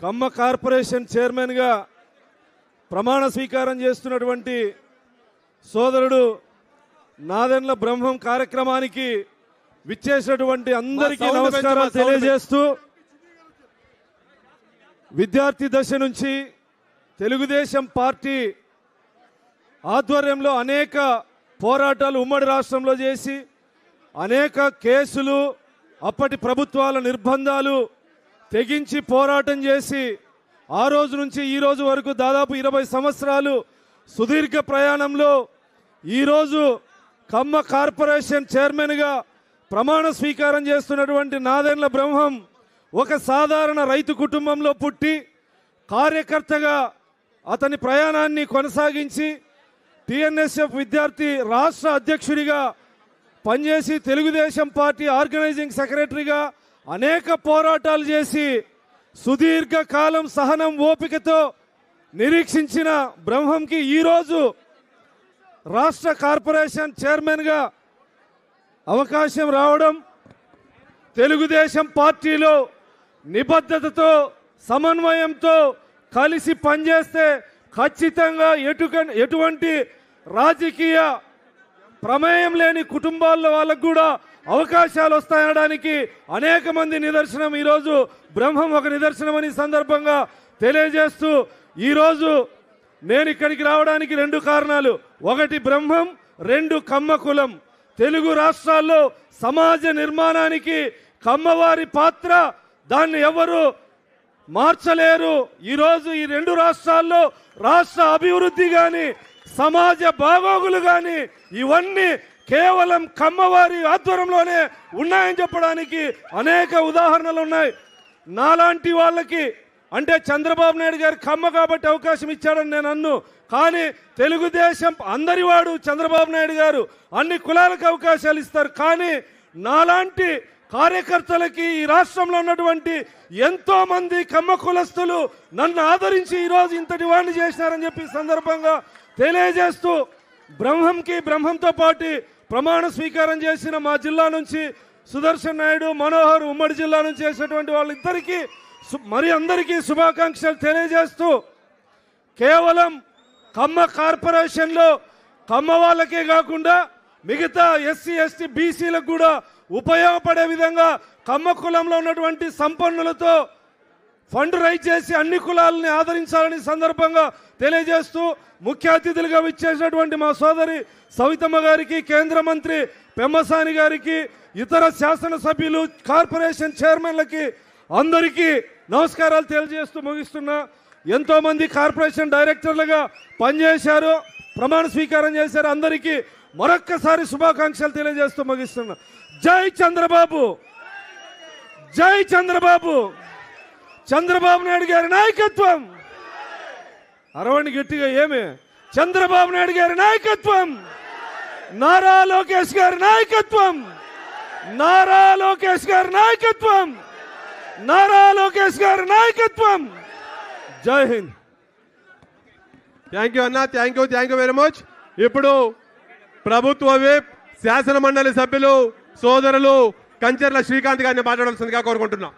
కమ్మ corporation చైర్మన్గా ప్రమాణ స్వీకారం చేస్తున్నటువంటి సోదరుడు నాదెండ్ల బ్రహ్మం కార్యక్రమానికి విచ్చేసినటువంటి అందరికీ నమస్కారాలు తెలియజేస్తూ విద్యార్థి దశ నుంచి తెలుగుదేశం పార్టీ ఆధ్వర్యంలో అనేక పోరాటాలు ఉమ్మడి రాష్ట్రంలో చేసి అనేక కేసులు అప్పటి ప్రభుత్వాల నిర్బంధాలు తెగించి పోరాటం చేసి ఆ రోజు నుంచి ఈ రోజు వరకు దాదాపు ఇరవై సంవత్సరాలు సుదీర్ఘ ప్రయాణంలో ఈరోజు కమ్మ కార్పొరేషన్ చైర్మన్గా ప్రమాణ స్వీకారం చేస్తున్నటువంటి నాదెండ్ల బ్రహ్మం ఒక సాధారణ రైతు కుటుంబంలో పుట్టి కార్యకర్తగా అతని ప్రయాణాన్ని కొనసాగించి టిఎన్ఎస్ఎఫ్ విద్యార్థి రాష్ట్ర అధ్యక్షుడిగా పనిచేసి తెలుగుదేశం పార్టీ ఆర్గనైజింగ్ సెక్రటరీగా అనేక పోరాటాలు చేసి సుదీర్ఘ కాలం సహనం ఓపికతో నిరీక్షించిన బ్రహ్మంకి ఈరోజు రాష్ట్ర కార్పొరేషన్ చైర్మన్గా అవకాశం రావడం తెలుగుదేశం పార్టీలో నిబద్ధతతో సమన్వయంతో కలిసి పనిచేస్తే ఖచ్చితంగా ఎటుక ఎటువంటి రాజకీయ ప్రమేయం లేని కుటుంబాల వాళ్ళకు కూడా అవకాశాలు వస్తాయనడానికి అనేక మంది నిదర్శనం. ఈరోజు బ్రహ్మం ఒక నిదర్శనం అని సందర్భంగా తెలియజేస్తూ ఈరోజు నేను ఇక్కడికి రావడానికి రెండు కారణాలు. ఒకటి బ్రహ్మం రెండు కమ్మ కులం. తెలుగు రాష్ట్రాల్లో సమాజ నిర్మాణానికి కమ్మవారి పాత్ర దాన్ని ఎవరు మార్చలేరు. ఈరోజు ఈ రెండు రాష్ట్రాల్లో రాష్ట్ర అభివృద్ధి కానీ సమాజ బాగోగులు కానీ ఇవన్నీ కేవలం కమ్మవారి ఆధ్వర్యంలోనే ఉన్నాయని చెప్పడానికి అనేక ఉదాహరణలు ఉన్నాయి. నాలాంటి వాళ్ళకి అంటే చంద్రబాబు నాయుడు గారు కమ్మ కాబట్టి అవకాశం ఇచ్చాడని నేను అన్ను. కానీ తెలుగుదేశం అందరివాడు చంద్రబాబు నాయుడు గారు. అన్ని కులాలకు అవకాశాలు ఇస్తారు. కానీ నాలాంటి కార్యకర్తలకి ఈ రాష్ట్రంలో ఉన్నటువంటి ఎంతో మంది కమ్మ కులస్తులు నన్ను ఆదరించి ఈరోజు ఇంతటి వాడిని చేసినారని చెప్పి సందర్భంగా తెలియజేస్తూ బ్రహ్మంకి బ్రహ్మంతో పాటు ప్రమాణ స్వీకారం చేసిన మా జిల్లా నుంచి సుదర్శన్ నాయుడు మనోహర్ ఉమ్మడి జిల్లా నుంచి చేసినటువంటి వాళ్ళిద్దరికీ మరి అందరికీ శుభాకాంక్షలు తెలియజేస్తూ కేవలం కమ్మ కార్పొరేషన్లో కమ్మ వాళ్ళకే కాకుండా మిగతా ఎస్సీ ఎస్టీ బీసీలకు కూడా ఉపయోగపడే విధంగా కమ్మ కులంలో ఉన్నటువంటి సంపన్నులతో ఫండ్ రైజ్ చేసి అన్ని కులాలని ఆదరించాలని సందర్భంగా తెలియజేస్తూ ముఖ్య అతిథులుగా విచ్చేసినటువంటి మా సోదరి సవితమ్మ గారికి కేంద్ర మంత్రి పెమ్మసాని గారికి ఇతర శాసనసభ్యులు కార్పొరేషన్ చైర్మన్లకి అందరికీ నమస్కారాలు తెలియజేస్తూ ముగిస్తున్నా. ఎంతోమంది కార్పొరేషన్ డైరెక్టర్లుగా పనిచేశారు ప్రమాణ స్వీకారం చేశారు. అందరికీ మరొక్కసారి శుభాకాంక్షలు తెలియజేస్తూ ముగిస్తున్నా. జై చంద్రబాబు! జై చంద్రబాబు! చంద్రబాబు నాయుడు గారి నాయకత్వం. అరవండి గట్టిగా ఏమి? చంద్రబాబు నాయుడు గారి నాయకత్వం. నారా లోకేష్ గారి నాయకత్వం. నారా లోకేష్ గారి నాయకత్వం. నారా లోకేష్ గారి నాయకత్వం. జై హింద్. థ్యాంక్ యూ అన్న. Thank you thank you very much ఇప్పుడు ప్రభుత్వ విప్ శాసన మండలి సభ్యులు సోదరులు కంచర్ల శ్రీకాంత్ గారిని మాట్లాడాల్సిందిగా కోరుకుంటున్నాం.